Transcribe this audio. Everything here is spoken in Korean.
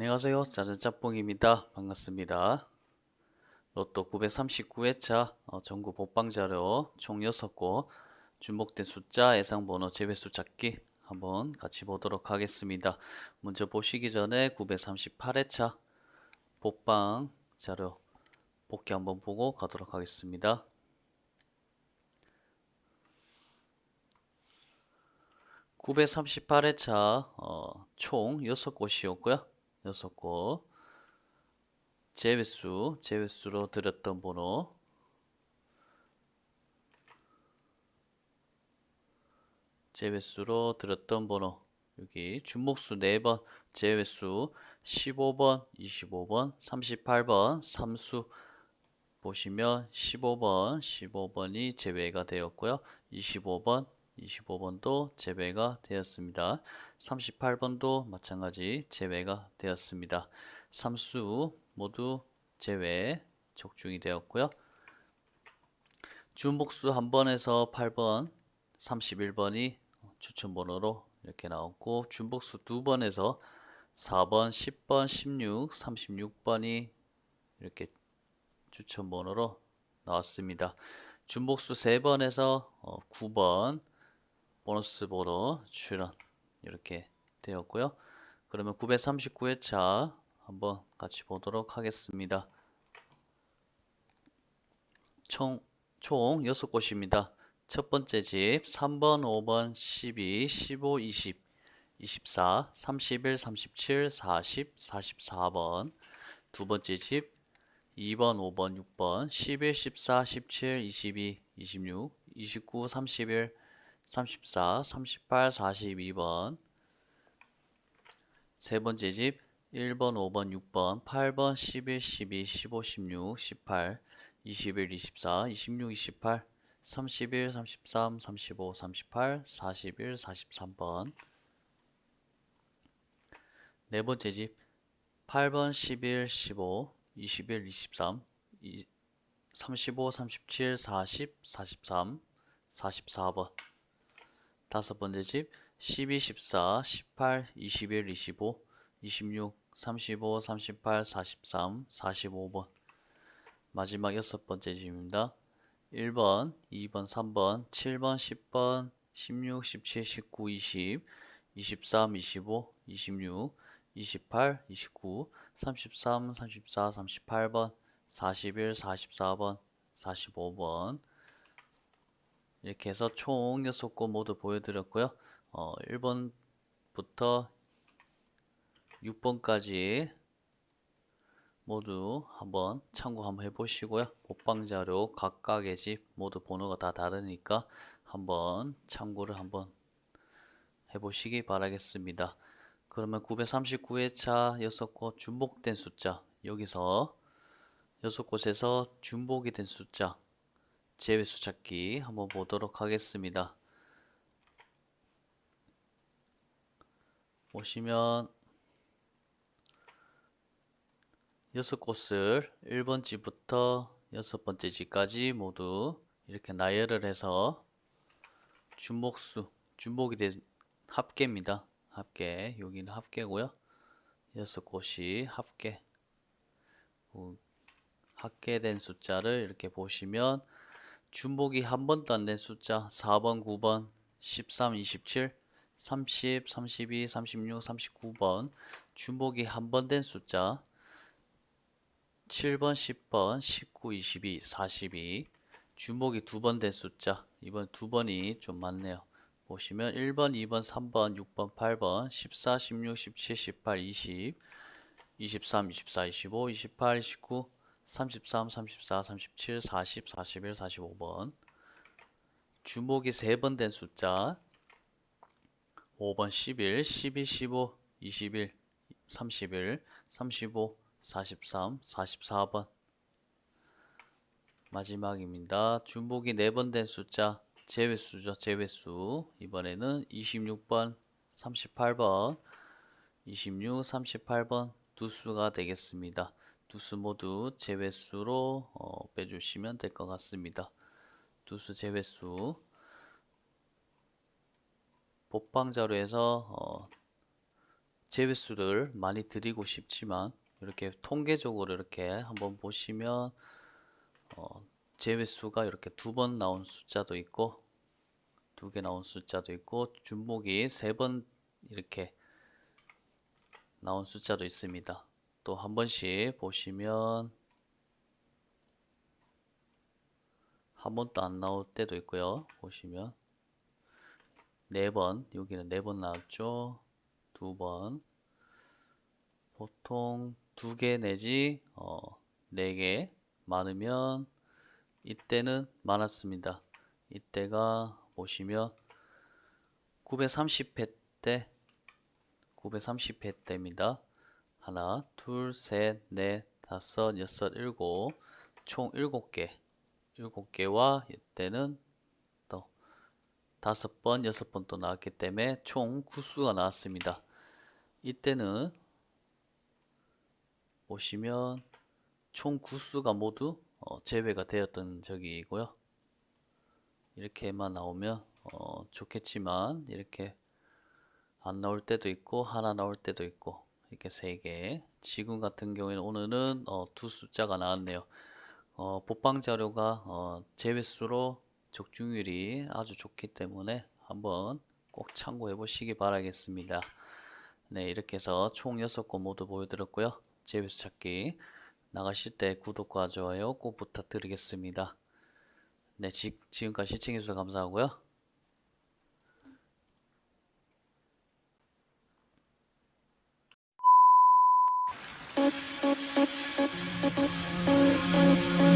안녕하세요. 짜장짬뽕입니다. 반갑습니다. 로또 939회차 어, 전국 복방자료 총 6곳 주목된 숫자 예상번호 제외수 찾기 한번 같이 보도록 하겠습니다. 먼저 보시기 전에 938회차 복방 자료 복귀 한번 보고 가도록 하겠습니다. (938회차) 어, 총 6곳이었고요. 6곳 제외수, 제외수로 드렸던 번호 제외수로 드렸던 번호 여기 준목수 4번 제외수 15번, 25번, 38번 삼수 보시면 15번, 15번이 제외가 되었고요. 25번, 25번도 제외가 되었습니다. 38번도 마찬가지 제외가 되었습니다. 삼수 모두 제외 적중이 되었고요. 준복수 한 번에서 8번, 31번이 추천 번호로 이렇게 나왔고 준복수 두 번에서 4번, 10번, 16, 36번이 이렇게 추천 번호로 나왔습니다. 준복수 세 번에서 9번 보너스 번호 출연 이렇게 되었고요. 그러면 939회차 한번 같이 보도록 하겠습니다. 총, 총 6곳입니다. 첫 번째 집 3번, 5번, 12, 15, 20, 24, 31, 37, 40, 44번 두 번째 집 2번, 5번, 6번, 11, 14, 17, 22, 26, 29, 31, 34, 38, 42번. 세 번째 집 1번, 5번, 6번, 8번, 11, 12, 15, 16, 18, 21, 24, 26, 28, 31, 33, 35, 38, 41, 43번. 네 번째 집 8번, 11, 15, 21, 23, 35, 37, 40, 43, 44번 다섯 번째 집 12, 14, 18, 21, 25, 26, 35, 38, 43, 45번 마지막 여섯 번째 집입니다. 1번, 2번, 3번, 7번, 10번, 16, 17, 19, 20, 23, 25, 26, 28, 29, 33, 34, 38번, 41, 44번, 45번 이렇게 해서 총 6곳 모두 보여드렸고요. 어, 1번부터 6번까지 모두 한번 참고 한번 해보시고요. 복방 자료 각각의 집 모두 번호가 다 다르니까 한번 참고를 한번 해보시기 바라겠습니다. 그러면 939회차 6곳 중복된 숫자 여기서 6곳에서 중복이 된 숫자 제외수 찾기 한번 보도록 하겠습니다. 보시면 여섯 곳을 1번 지부터 여섯 번째 지까지 모두 이렇게 나열을 해서 준목수, 준목이 된 합계입니다. 합계, 여기는 합계고요. 여섯 곳이 합계, 합계된 숫자를 이렇게 보시면 준복이 한 번도 안 된 숫자 4번, 9번, 13, 27, 30, 32, 36, 39번. 준복이 한 번 된 숫자 7번, 10번, 19, 22, 42 주목이. 두 번 된 숫자. 이번 두 번이 좀 많네요. 보시면 1번, 2번, 3번, 6번, 8번 14, 16, 17, 18, 20 23, 24, 25, 28, 29 33, 34, 37, 40, 41, 45번 주목이 세 번 된 숫자 5번 11, 12, 15, 21, 31, 35, 43, 44번 마지막입니다. 중복이 네 번 된 숫자 제외수죠. 제외수 이번에는 26번, 38번, 26, 38번 두 수가 되겠습니다. 두 수 모두 제외수로 어, 빼주시면 될 것 같습니다. 두 수 제외수 복방 자료에서 어, 제외수를 많이 드리고 싶지만 이렇게 통계적으로 이렇게 한번 보시면 어, 제외수가 이렇게 두 번 나온 숫자도 있고 두 개 나온 숫자도 있고 준목이 세 번 이렇게 나온 숫자도 있습니다. 또 한 번씩 보시면 한 번도 안 나올 때도 있고요. 보시면 네 번, 여기는 네 번 나왔죠. 두 번. 보통 두 개 내지 어, 네 개 많으면 이때는 많았습니다. 이때가 보시면 930회 때 930회 때입니다. 하나, 둘, 셋, 넷, 다섯, 여섯, 일곱 총 일곱 개 일곱 개와 이때는 또 다섯 번, 여섯 번 또 나왔기 때문에 총 구수가 나왔습니다. 이때는 보시면 총 구수가 모두 어, 제외가 되었던 적이고요. 이렇게만 나오면 어, 좋겠지만 이렇게 안 나올 때도 있고 하나 나올 때도 있고 이렇게 세 개. 지금 같은 경우에는 오늘은 어, 두 숫자가 나왔네요. 어, 복방 자료가 어, 제외수로 적중률이 아주 좋기 때문에 한번 꼭 참고해 보시기 바라겠습니다. 네, 이렇게 해서 총 6건 모두 보여드렸고요. 제외수 찾기 나가실 때 구독과 좋아요 꼭 부탁드리겠습니다. 네, 지, 지금까지 시청해주셔서 감사하고요. あっあれ?